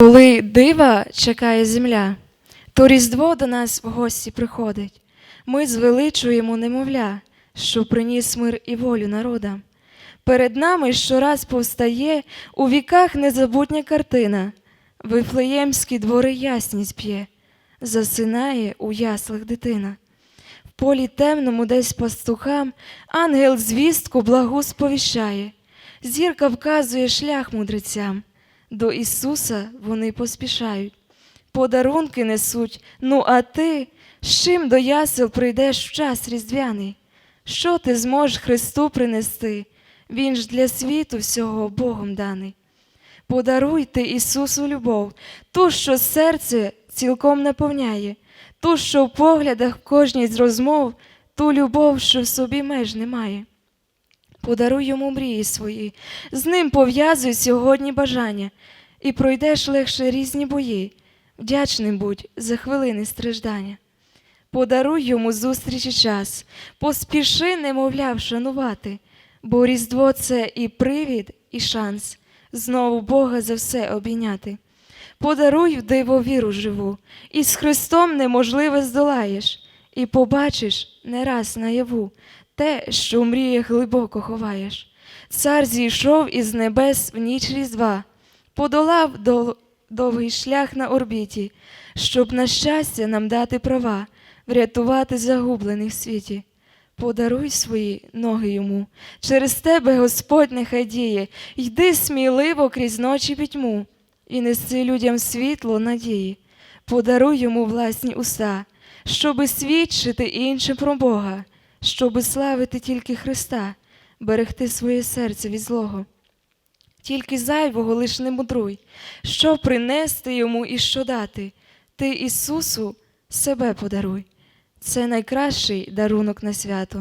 Коли дива чекає земля, то Різдво до нас в гості приходить. Ми звеличуємо немовля, що приніс мир і волю народам. Перед нами щораз повстає у віках незабутня картина. Вифлеємські двори ясність п'є, засинає у яслах дитина. В полі темному десь пастухам ангел звістку благу сповіщає. Зірка вказує шлях мудрецям. До Ісуса вони поспішають. Подарунки несуть, ну а ти з чим до ясел прийдеш в час різдвяний? Що ти зможеш Христу принести? Він ж для світу всього Богом даний. Подаруйте Ісусу любов, ту, що серце цілком наповняє, ту, що в поглядах кожній з розмов, ту любов, що в собі меж немає. Подаруй йому мрії свої, з ним пов'язуй сьогодні бажання, і пройдеш легше різні бої, вдячним будь за хвилини страждання. Подаруй йому зустрічі час, поспіши, немовля, вшанувати, бо Різдво це і привід, і шанс. Знову Бога за все обійняти. Подаруй диво віру живу, і з Христом неможливе здолаєш, і побачиш не раз наяву те, що в мріях глибоко ховаєш. Цар зійшов із небес в ніч різдва, подолав дол- довгий шлях на орбіті, щоб на щастя нам дати права, врятувати загублених в світі. Подаруй свої ноги йому, через тебе Господь нехай діє, йди сміливо крізь ночі пітьму, і неси людям світло надії, подаруй йому власні уста, щоби свідчити іншим про Бога, щоби славити тільки Христа, берегти своє серце від злого. Тільки зайвого лиш не мудруй, що принести йому і що дати. Ти Ісусу себе подаруй. Це найкращий дарунок на свято.